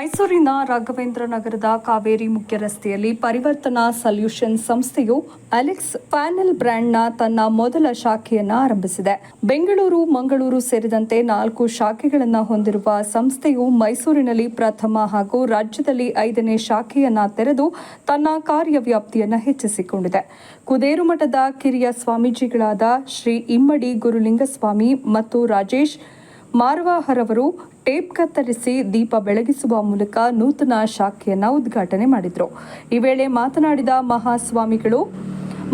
ಮೈಸೂರಿನ ರಾಘವೇಂದ್ರ ನಗರದ ಕಾವೇರಿ ಮುಖ್ಯ ರಸ್ತೆಯಲ್ಲಿ ಪರಿವರ್ತನಾ ಸೊಲ್ಯೂಷನ್ ಸಂಸ್ಥೆಯು ಅಲೆಕ್ಸ್ ಪ್ಯಾನೆಲ್ ಬ್ರ್ಯಾಂಡ್ನ ತನ್ನ ಮೊದಲ ಶಾಖೆಯನ್ನು ಆರಂಭಿಸಿದೆ. ಬೆಂಗಳೂರು, ಮಂಗಳೂರು ಸೇರಿದಂತೆ ನಾಲ್ಕು ಶಾಖೆಗಳನ್ನು ಹೊಂದಿರುವ ಸಂಸ್ಥೆಯು ಮೈಸೂರಿನಲ್ಲಿ ಪ್ರಥಮ ಹಾಗೂ ರಾಜ್ಯದಲ್ಲಿ ಐದನೇ ಶಾಖೆಯನ್ನು ತೆರೆದು ತನ್ನ ಕಾರ್ಯವ್ಯಾಪ್ತಿಯನ್ನು ಹೆಚ್ಚಿಸಿಕೊಂಡಿದೆ. ಕುದೇರು ಮಠದ ಕಿರಿಯ ಸ್ವಾಮೀಜಿಗಳಾದ ಶ್ರೀ ಇಮ್ಮಡಿ ಗುರುಲಿಂಗಸ್ವಾಮಿ ಮತ್ತು ರಾಜೇಶ್ ಮಾರ್ವಾಹರವರು ಟೇಪ್ ಕತ್ತರಿಸಿ ದೀಪ ಬೆಳಗಿಸುವ ಮೂಲಕ ನೂತನ ಶಾಖೆಯನ್ನು ಉದ್ಘಾಟನೆ ಮಾಡಿದರು. ಈ ವೇಳೆ ಮಾತನಾಡಿದ ಮಹಾಸ್ವಾಮಿಗಳು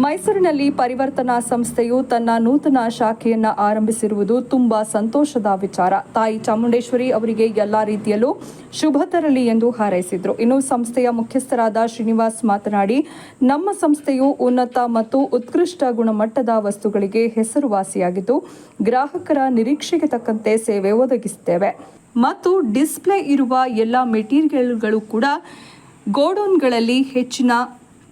ಮೈಸೂರಿನಲ್ಲಿ ಪರಿವರ್ತನಾ ಸಂಸ್ಥೆಯು ತನ್ನ ನೂತನ ಶಾಖೆಯನ್ನು ಆರಂಭಿಸಿರುವುದು ತುಂಬಾ ಸಂತೋಷದ ವಿಚಾರ. ತಾಯಿ ಚಾಮುಂಡೇಶ್ವರಿ ಅವರಿಗೆ ಎಲ್ಲಾ ರೀತಿಯಲ್ಲೂ ಶುಭ ತರಲಿ ಎಂದು ಹಾರೈಸಿದ್ರು. ಇನ್ನು ಸಂಸ್ಥೆಯ ಮುಖ್ಯಸ್ಥರಾದ ಶ್ರೀನಿವಾಸ್ ಮಾತನಾಡಿ, ನಮ್ಮ ಸಂಸ್ಥೆಯು ಉನ್ನತ ಮತ್ತು ಉತ್ಕೃಷ್ಟ ಗುಣಮಟ್ಟದ ವಸ್ತುಗಳಿಗೆ ಹೆಸರುವಾಸಿಯಾಗಿದ್ದು, ಗ್ರಾಹಕರ ನಿರೀಕ್ಷೆಗೆ ತಕ್ಕಂತೆ ಸೇವೆ ಒದಗಿಸುತ್ತೇವೆ. ಮತ್ತು ಡಿಸ್ಪ್ಲೇ ಇರುವ ಎಲ್ಲ ಮೆಟೀರಿಯಲ್ಗಳು ಕೂಡ ಗೋಡೌನ್ಗಳಲ್ಲಿ ಹೆಚ್ಚಿನ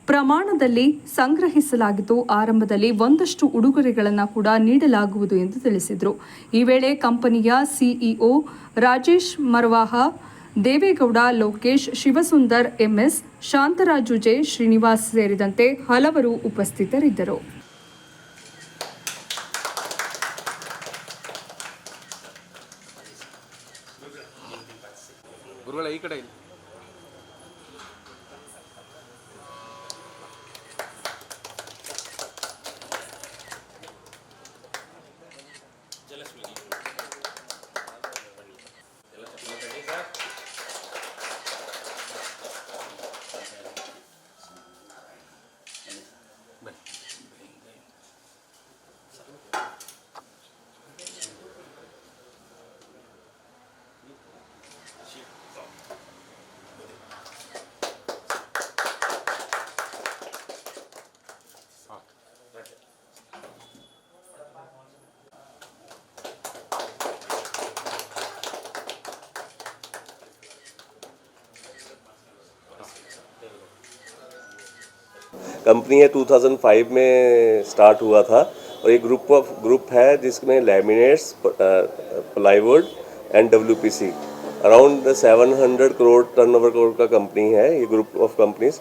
ಪ್ರಮಾಣದಲ್ಲಿ ಸಂಗ್ರಹಿಸಲಾಗಿದ್ದು ಆರಂಭದಲ್ಲಿ ಒಂದಷ್ಟು ಉಡುಗೊರೆಗಳನ್ನು ಕೂಡ ನೀಡಲಾಗುವುದು ಎಂದು ತಿಳಿಸಿದರು. ಈ ವೇಳೆ ಕಂಪನಿಯ CEO Rajesh Marwah, Devegowda, Lokesh, Shivasundar, MS Shantharaju J Srinivas ಸೇರಿದಂತೆ ಹಲವರು ಉಪಸ್ಥಿತರಿದ್ದರು. ಗುರುಗಳ, ಈ ಕಡೆ कंपनी है 2005 में स्टार्ट हुआ था और ये ग्रुप ऑफ़ ग्रुप है जिसमें laminates plywood and W P C around 700 crore turnover crore का कंपनी है, ये ग्रुप ऑफ़ कंपनीज़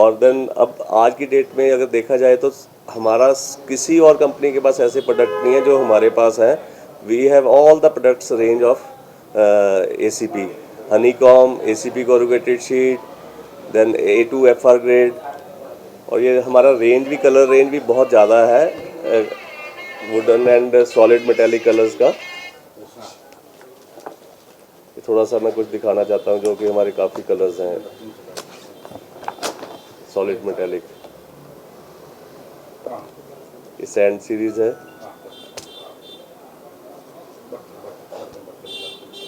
और देन अब आज की डेट में अगर देखा जाए तो हमारा किसी और कंपनी के पास ऐसे प्रोडक्ट नहीं है जो हमारे पास है। We have all the products range of A C P honeycomb A C P corrugated sheet then A two F R grade और ये हमारा रेंज भी कलर रेंज भी बहुत ज़्यादा है wooden and solid metallic colours का। ये थोड़ा सा मैं कुछ दिखाना चाहता हूँ जो कि हमारे काफ़ी कलर्स हैं। सॉलिड मेटेलिक ये सैंड सीरीज़ है।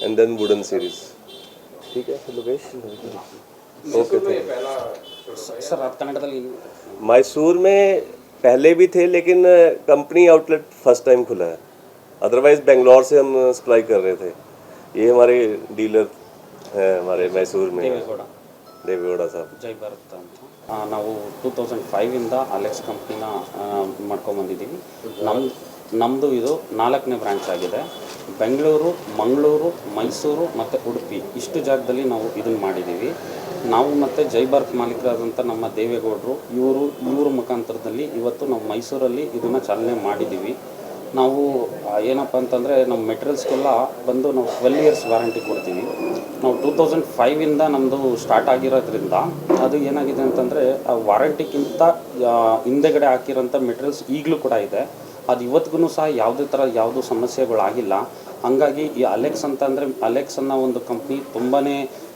एंड देन वुडन सीरीज़ ठीक है लोकेश? ओके थैंक ಸರ್ ಅದು ಕನ್ನಡದಲ್ಲಿ मैसूर में पहले भी थे लेकिन कंपनी आउटलेट फर्स्ट टाइम खुला है अदरवाइज बेंगलोर से हम सप्लाई कर रहे थे ये हमारे डीलर हैं हमारे मैसूर में ದೇವೇಗೌಡ देवेगौड़ा साहब ಜೈ ಭಾರತ್ ಅಂತ ಆ, ನಾವು ಟೂ ತೌಸಂಡ್ ಫೈವಿಂದ ಅಲೆಕ್ಸ್ ಕಂಪ್ನಿನ ಮಾಡ್ಕೊಂಬಂದಿದ್ದೀವಿ ನಮ್ಮ ನಮ್ಮದು ಇದು ನಾಲ್ಕನೇ ಬ್ರ್ಯಾಂಚ್ ಆಗಿದೆ. ಬೆಂಗಳೂರು, ಮಂಗಳೂರು, ಮೈಸೂರು ಮತ್ತು ಉಡುಪಿ. ಇಷ್ಟು ಜಾಗದಲ್ಲಿ ನಾವು ಇದನ್ನು ಮಾಡಿದ್ದೀವಿ ನಾವು ಮತ್ತು ಜೈ ಭಾರತ್ ಮಾಲೀಕರಾದಂಥ ನಮ್ಮ ದೇವೇಗೌಡರು, ಇವರು, ಇವ್ರ ಮುಖಾಂತರದಲ್ಲಿ ಇವತ್ತು ನಾವು ಮೈಸೂರಲ್ಲಿ ಇದನ್ನು ಚಾಲನೆ ಮಾಡಿದ್ದೀವಿ ನಾವು ಏನಪ್ಪ ಅಂತಂದರೆ ನಮ್ಮ ಮೆಟೀರಿಯಲ್ಸ್ಗೆಲ್ಲ ಬಂದು ನಾವು ಟ್ವೆಲ್ ಇಯರ್ಸ್ ವಾರಂಟಿ ಕೊಡ್ತೀವಿ. ನಾವು ಟೂ ತೌಸಂಡ್ ಫೈವಿಂದ ನಮ್ಮದು ಸ್ಟಾರ್ಟ್ ಆಗಿರೋದ್ರಿಂದ ಅದು ಏನಾಗಿದೆ ಅಂತಂದರೆ ಆ ವಾರಂಟಿಗಿಂತ ಹಿಂದೆಗಡೆ ಹಾಕಿರೋಂಥ ಮೆಟೀರಿಯಲ್ಸ್ ಈಗಲೂ ಕೂಡ ಇದೆ. ಅದು ಇವತ್ತಿಗೂ ಸಹ ಯಾವುದೇ ಥರ ಯಾವುದೂ ಸಮಸ್ಯೆಗಳಾಗಿಲ್ಲ. ಹಂಗಾಗಿ ಈ ಅಲೆಕ್ಸ್ ಅಂತ ಅಂದರೆ ಅಲೆಕ್ಸ್ ಅನ್ನೋ ಒಂದು ಕಂಪ್ನಿ ತುಂಬಾ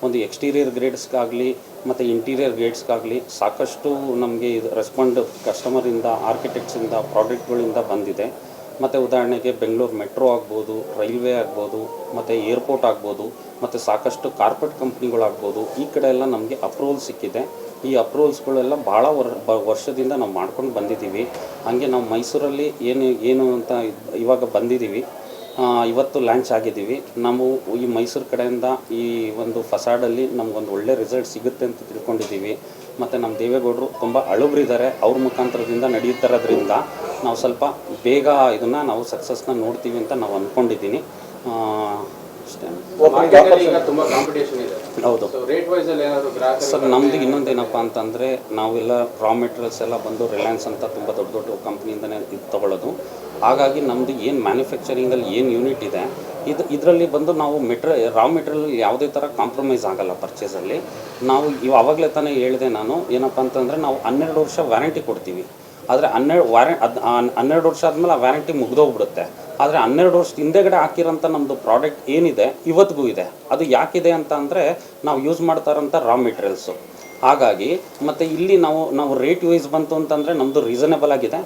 ಒಂದು ಎಕ್ಸ್ಟೀರಿಯರ್ ಗ್ರೇಡ್ಸ್ಗಾಗಲಿ ಮತ್ತು ಇಂಟೀರಿಯರ್ ಗ್ರೇಡ್ಸ್ಗಾಗಲಿ ಸಾಕಷ್ಟು ನಮಗೆ ಇದು ರೆಸ್ಪಾಂಡ್ ಕಸ್ಟಮರಿಂದ ಆರ್ಕಿಟೆಕ್ಟ್ಸಿಂದ ಪ್ರಾಡಕ್ಟ್ಗಳಿಂದ ಬಂದಿದೆ. ಮತ್ತು ಉದಾಹರಣೆಗೆ ಬೆಂಗಳೂರು ಮೆಟ್ರೋ ಆಗ್ಬೋದು ರೈಲ್ವೆ ಆಗ್ಬೋದು, ಮತ್ತು ಏರ್ಪೋರ್ಟ್ ಆಗ್ಬೋದು, ಮತ್ತು ಸಾಕಷ್ಟು ಕಾರ್ಪೊರೇಟ್ ಕಂಪ್ನಿಗಳಾಗ್ಬೋದು ಈ ಕಡೆ ಎಲ್ಲ ನಮಗೆ ಅಪ್ರೂವಲ್ ಸಿಕ್ಕಿದೆ. ಈ ಅಪ್ರೂವಲ್ಸ್ಗಳೆಲ್ಲ ಭಾಳ ವರ್ ವರ್ಷದಿಂದ ನಾವು ಮಾಡ್ಕೊಂಡು ಬಂದಿದ್ದೀವಿ. ಹಾಗೆ ನಾವು ಮೈಸೂರಲ್ಲಿ ಏನು ಏನು ಅಂತ ಇವಾಗ ಬಂದಿದ್ದೀವಿ. ಇವತ್ತು ಲಾಂಚ್ ಆಗಿದ್ದೀವಿ. ನಾವು ಈ ಮೈಸೂರು ಕಡೆಯಿಂದ ಈ ಒಂದು ಫಸಾಡಲ್ಲಿ ನಮಗೊಂದು ಒಳ್ಳೆ ರಿಸಲ್ಟ್ ಸಿಗುತ್ತೆ ಅಂತ ತಿಳ್ಕೊಂಡಿದ್ದೀವಿ. ಮತ್ತು ನಮ್ಮ ದೇವೇಗೌಡರು ತುಂಬ ಅಳುಬ್ರಿದ್ದಾರೆ ಅವ್ರ ಮುಖಾಂತರದಿಂದ ನಡೆಯುತ್ತಿರೋದ್ರಿಂದ ನಾವು ಸ್ವಲ್ಪ ಬೇಗ ಇದನ್ನು ನಾವು ಸಕ್ಸಸ್ನ ನೋಡ್ತೀವಿ ಅಂತ ನಾವು ಅಂದ್ಕೊಂಡಿದ್ದೀನಿ. ಹೌದು. ಸೊ ರೇಟ್ ವೈಸ್ ಅಲ್ಲಿ ಏನಾದ್ರು ಗ್ರಾಹಕರು ಸರ್ ನಮ್ದು ಇನ್ನೊಂದೇನಪ್ಪ ಅಂತಂದ್ರೆ ನಾವೆಲ್ಲ ರಾ ಮೆಟೀರಿಯಲ್ಸ್ ಎಲ್ಲ ಬಂದು ರಿಲಯನ್ಸ್ ಅಂತ ತುಂಬ ದೊಡ್ಡ ದೊಡ್ಡ ಕಂಪ್ನಿಯಿಂದನೇ ಇದು ತೊಗೊಳ್ಳೋದು. ಹಾಗಾಗಿ ನಮ್ದು ಏನು ಮ್ಯಾನುಫ್ಯಾಕ್ಚರಿಂಗಲ್ಲಿ ಏನು ಯೂನಿಟ್ ಇದೆ ಇದು ಇದರಲ್ಲಿ ಬಂದು ನಾವು ಮೆಟ್ರ ರಾ ಮೆಟೀರಿಯಲ್ ಯಾವುದೇ ಥರ ಕಾಂಪ್ರಮೈಸ್ ಆಗಲ್ಲ ಪರ್ಚೇಸಲ್ಲಿ ನಾವು ಇವ ಆವಾಗಲೇ ತಾನೇ ಹೇಳಿದೆ ನಾನು ಏನಪ್ಪ ಅಂತಂದರೆ ನಾವು ಹನ್ನೆರಡು ವರ್ಷ ವ್ಯಾರಂಟಿ ಕೊಡ್ತೀವಿ. ಆದರೆ ಹನ್ನೆರಡು ವಾರ ಅದು ಹನ್ನೆರಡು ವರ್ಷ ಆದಮೇಲೆ ಆ ವ್ಯಾರಂಟಿ ಮುಗ್ದೋಗ್ಬಿಡುತ್ತೆ. ಆದರೆ ಹನ್ನೆರಡು ವರ್ಷದ ಹಿಂದೆಗಡೆ ಹಾಕಿರೋಂಥ ನಮ್ಮದು ಪ್ರಾಡಕ್ಟ್ ಏನಿದೆ, ಇವತ್ತಿಗೂ ಇದೆ. ಅದು ಯಾಕಿದೆ ಅಂತ ಅಂದರೆ ನಾವು ಯೂಸ್ ಮಾಡ್ತಾ ಇರೋಂಥ ರಾ ಮೆಟೀರಿಯಲ್ಸು ಹಾಗಾಗಿ ಮತ್ತು ಇಲ್ಲಿ ನಾವು ನಾವು ರೇಟ್ ವೈಸ್ ಬಂತು ಅಂತಂದರೆ ನಮ್ಮದು ರೀಸನೇಬಲ್ ಆಗಿದೆ.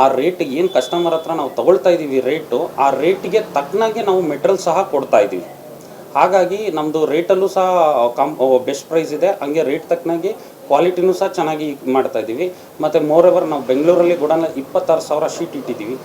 ಆ ರೇಟ್ ಏನು ಕಸ್ಟಮರ್ ಹತ್ರ ನಾವು ತೊಗೊಳ್ತಾ ಇದ್ದೀವಿ ರೇಟು ಆ ರೇಟಿಗೆ ತಕ್ಕನಾಗೆ ನಾವು ಮೆಟೀರಿಯಲ್ ಸಹ ಕೊಡ್ತಾ ಇದ್ದೀವಿ ಹಾಗಾಗಿ ನಮ್ಮದು ರೇಟಲ್ಲೂ ಸಹ ಕಾಮ್ ಬೆಸ್ಟ್ ಪ್ರೈಸ್ ಇದೆ. ಹಂಗೆ ರೇಟ್ ತಕ್ಕನಾಗಿ ಕ್ವಾಲಿಟಿನೂ ಸಹ ಚೆನ್ನಾಗಿ ಮಾಡ್ತಾ ಇದ್ದೀವಿ ಮತ್ತು ಮೋರ್ ಓವರ್ ನಾವು ಬೆಂಗಳೂರಲ್ಲಿ ಕೂಡ ಇಪ್ಪತ್ತಾರು ಸಾವಿರ ಶೀಟ್ ಇಟ್ಟಿದ್ದೀವಿ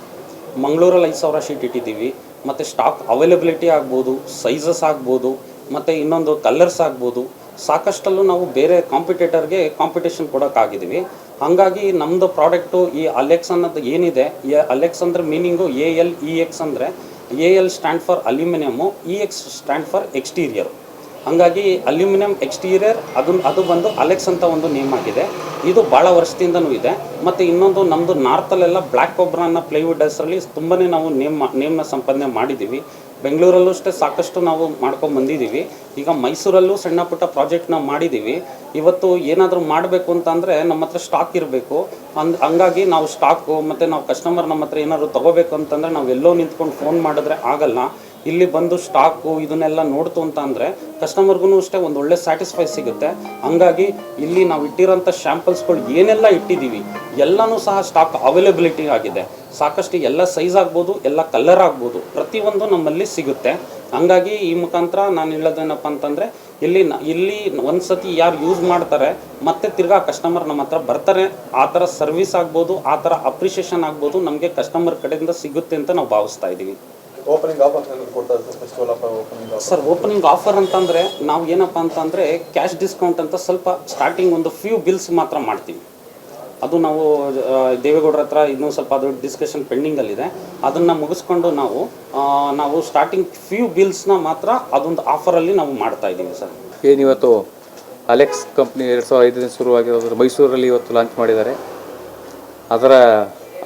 ಮಂಗಳೂರಲ್ಲಿ ಐದು ಸಾವಿರ ಶೀಟ್ ಇಟ್ಟಿದ್ದೀವಿ, ಮತ್ತು ಸ್ಟಾಕ್ ಅವೈಲಬಿಲಿಟಿ ಆಗ್ಬೋದು ಸೈಜಸ್ ಆಗ್ಬೋದು, ಮತ್ತು ಇನ್ನೊಂದು ಕಲರ್ಸ್ ಆಗ್ಬೋದು. ಸಾಕಷ್ಟಲ್ಲೂ ನಾವು ಬೇರೆ ಕಾಂಪಿಟೇಟರ್ಗೆ ಕಾಂಪಿಟೇಷನ್ ಕೊಡೋಕ್ಕಾಗಿದ್ದೀವಿ. ಹಾಗಾಗಿ ನಮ್ಮದು ಪ್ರಾಡಕ್ಟು ಈ ಅಲೆಕ್ಸ್ ಅನ್ನೋದು ಏನಿದೆ, ಈ ಅಲೆಕ್ಸ್ ಅಂದರೆ meaning A L E X ಅಂದರೆ A L stand for aluminium E X stand for exterior ಹಾಗಾಗಿ ಅಲ್ಯೂಮಿನಿಯಂ ಎಕ್ಸ್ಟೀರಿಯರ್ ಅದು ಅದು ಬಂದು ಅಲೆಕ್ಸ್ ಅಂತ ಒಂದು ನೇಮ್ ಆಗಿದೆ. ಇದು ಭಾಳ ವರ್ಷದಿಂದನೂ ಇದೆ. ಮತ್ತು ಇನ್ನೊಂದು ನಮ್ಮದು ನಾರ್ತಲ್ಲೆಲ್ಲ ಬ್ಲ್ಯಾಕ್ ಕೊಬ್ರನ್ನ ಅನ್ನೋ ಪ್ಲೈವುಡ್ ಹೆಸರಲ್ಲಿ ತುಂಬಾ ನಾವು ನೇಮ್ ನೇಮ್ನ ಸಂಪಾದನೆ ಮಾಡಿದ್ದೀವಿ ಬೆಂಗಳೂರಲ್ಲೂ ಅಷ್ಟೇ ಸಾಕಷ್ಟು ನಾವು ಮಾಡ್ಕೊಂಡು ಬಂದಿದ್ದೀವಿ ಈಗ ಮೈಸೂರಲ್ಲೂ ಸಣ್ಣ ಪುಟ್ಟ ಪ್ರಾಜೆಕ್ಟ್ನ ಮಾಡಿದ್ದೀವಿ ಇವತ್ತು ಏನಾದರೂ ಮಾಡಬೇಕು ಅಂತಂದರೆ ನಮ್ಮ ಹತ್ರ ಸ್ಟಾಕ್ ಇರಬೇಕು. ಅಂದ್, ಹಂಗಾಗಿ ನಾವು ಸ್ಟಾಕು ಮತ್ತು ನಾವು ಕಸ್ಟಮರ್ ನಮ್ಮ ಹತ್ರ ಏನಾದರೂ ತೊಗೋಬೇಕು ಅಂತಂದರೆ ನಾವು ಎಲ್ಲೋ ನಿಂತ್ಕೊಂಡು ಫೋನ್ ಮಾಡಿದ್ರೆ ಆಗಲ್ಲ. ಇಲ್ಲಿ ಬಂದು ಸ್ಟಾಕು ಇದನ್ನೆಲ್ಲ ನೋಡ್ತು ಅಂತ ಅಂದರೆ ಕಸ್ಟಮರ್ಗೂ ಅಷ್ಟೇ ಒಂದು ಒಳ್ಳೆ ಸ್ಯಾಟಿಸ್ಫೈ ಸಿಗುತ್ತೆ. ಹಂಗಾಗಿ ಇಲ್ಲಿ ನಾವು ಇಟ್ಟಿರೋಂಥ ಶ್ಯಾಂಪಲ್ಸ್ಗಳು ಏನೆಲ್ಲ ಇಟ್ಟಿದ್ದೀವಿ ಎಲ್ಲನೂ ಸಹ ಸ್ಟಾಕ್ ಅವೈಲೇಬಿಲಿಟಿ ಆಗಿದೆ. ಸಾಕಷ್ಟು ಎಲ್ಲ ಸೈಜ್ ಆಗ್ಬೋದು, ಎಲ್ಲ ಕಲರ್ ಆಗ್ಬೋದು, ಪ್ರತಿಯೊಂದು ನಮ್ಮಲ್ಲಿ ಸಿಗುತ್ತೆ. ಹಂಗಾಗಿ ಈ ಮುಖಾಂತರ ನಾನು ಹೇಳೋದೇನಪ್ಪ ಅಂತಂದರೆ, ಇಲ್ಲಿ ಇಲ್ಲಿ ಒಂದು ಸತಿ ಯಾರು ಯೂಸ್ ಮಾಡ್ತಾರೆ, ಮತ್ತೆ ತಿರ್ಗಾ ಕಸ್ಟಮರ್ ನಮ್ಮ ಹತ್ರ ಬರ್ತಾರೆ. ಆ ಥರ ಸರ್ವಿಸ್ ಆಗ್ಬೋದು, ಆ ಥರ ಅಪ್ರಿಷಿಯೇಷನ್ ಆಗ್ಬೋದು, ನಮಗೆ ಕಸ್ಟಮರ್ ಕಡೆಯಿಂದ ಸಿಗುತ್ತೆ ಅಂತ ನಾವು ಭಾವಿಸ್ತಾ ಇದ್ದೀವಿ ಓಪನಿಂಗ್ ಆಫರ್ ಕೊಡ್ತಾ ಇದ್ದಾರೆ festival offer opening sir opening offer ಅಂತಂದರೆ ನಾವು ಏನಪ್ಪ ಅಂತಂದರೆ ಕ್ಯಾಶ್ ಡಿಸ್ಕೌಂಟ್ ಅಂತ ಸ್ವಲ್ಪ ಸ್ಟಾರ್ಟಿಂಗ್ ಒಂದು ಫ್ಯೂ ಬಿಲ್ಸ್ ಮಾತ್ರ ಮಾಡ್ತೀವಿ. ಅದು ನಾವು ದೇವೇಗೌಡರ ಹತ್ರ ಇನ್ನೂ ಸ್ವಲ್ಪ ಅದು ಡಿಸ್ಕಷನ್ ಪೆಂಡಿಂಗಲ್ಲಿದೆ ಅದನ್ನು ಮುಗಿಸ್ಕೊಂಡು ನಾವು ನಾವು ಸ್ಟಾರ್ಟಿಂಗ್ ಫ್ಯೂ ಬಿಲ್ಸ್ನ ಮಾತ್ರ ಅದೊಂದು ಆಫರಲ್ಲಿ ನಾವು ಮಾಡ್ತಾ ಇದ್ದೀವಿ ಸರ್ ಏನಿವತ್ತು ಅಲೆಕ್ಸ್ ಕಂಪ್ನಿ ಎರಡು ಸಾವಿರದ ಐದನೇ ಶುರುವಾಗಿರೋದು ಮೈಸೂರಲ್ಲಿ ಇವತ್ತು ಲಾಂಚ್ ಮಾಡಿದ್ದಾರೆ. ಅದರ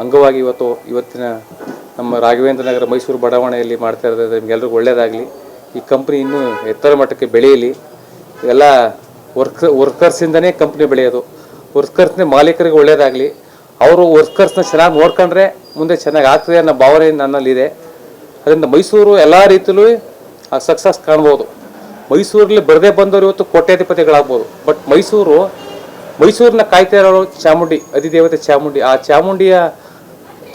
ಅಂಗವಾಗಿ ಇವತ್ತು ಇವತ್ತಿನ ನಮ್ಮ ರಾಘವೇಂದ್ರ ನಗರ ಮೈಸೂರು ಬಡಾವಣೆಯಲ್ಲಿ ಮಾಡ್ತಾ ಇರೋದ್ರಿಂದ ನಿಮಗೆಲ್ಲರಿಗೂ ಒಳ್ಳೆಯದಾಗಲಿ ಈ ಕಂಪ್ನಿ ಇನ್ನೂ ಎತ್ತರ ಮಟ್ಟಕ್ಕೆ ಬೆಳೆಯಲಿ. ಎಲ್ಲ ವರ್ಕ್ ವರ್ಕರ್ಸಿಂದನೇ ಕಂಪ್ನಿ ಬೆಳೆಯೋದು. ವರ್ಕರ್ಸ್ನೇ ಮಾಲೀಕರಿಗೆ ಒಳ್ಳೆಯದಾಗಲಿ ಅವರು ವರ್ಕರ್ಸ್ನ ಚೆನ್ನಾಗಿ ನೋಡ್ಕೊಂಡ್ರೆ ಮುಂದೆ ಚೆನ್ನಾಗಿ ಆಗ್ತದೆ ಅನ್ನೋ ಭಾವನೆ ನನ್ನಲ್ಲಿದೆ. ಅದರಿಂದ ಮೈಸೂರು ಎಲ್ಲ ರೀತಿಯಲ್ಲೂ ಸಕ್ಸಸ್ ಕಾಣ್ಬೋದು. ಮೈಸೂರಲ್ಲಿ ಬರದೇ ಬಂದವರು ಇವತ್ತು ಕೋಟ್ಯಾಧಿಪತಿಗಳಾಗ್ಬೋದು. ಬಟ್ ಮೈಸೂರು ಮೈಸೂರನ್ನ ಕಾಯ್ತಾ ಇರೋರು ಚಾಮುಂಡಿ, ಅಧಿದೇವತೆ ಚಾಮುಂಡಿ. ಆ ಚಾಮುಂಡಿಯ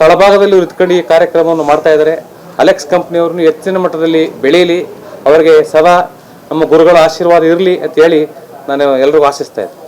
ತಳಭಾಗದಲ್ಲಿ ಇತ್ಕೊಂಡು ಈ ಕಾರ್ಯಕ್ರಮವನ್ನು ಮಾಡ್ತಾ ಇದ್ದಾರೆ. ಅಲೆಕ್ಸ್ ಕಂಪ್ನಿಯವ್ರನ್ನು ಹೆಚ್ಚಿನ ಮಟ್ಟದಲ್ಲಿ ಬೆಳೆಯಲಿ, ಅವರಿಗೆ ಸದಾ ನಮ್ಮ ಗುರುಗಳ ಆಶೀರ್ವಾದ ಇರಲಿ ಅಂತ ಹೇಳಿ ನಾನು ಎಲ್ರಿಗೂ ಆಶಿಸ್ತಾ ಇದ್ದೆ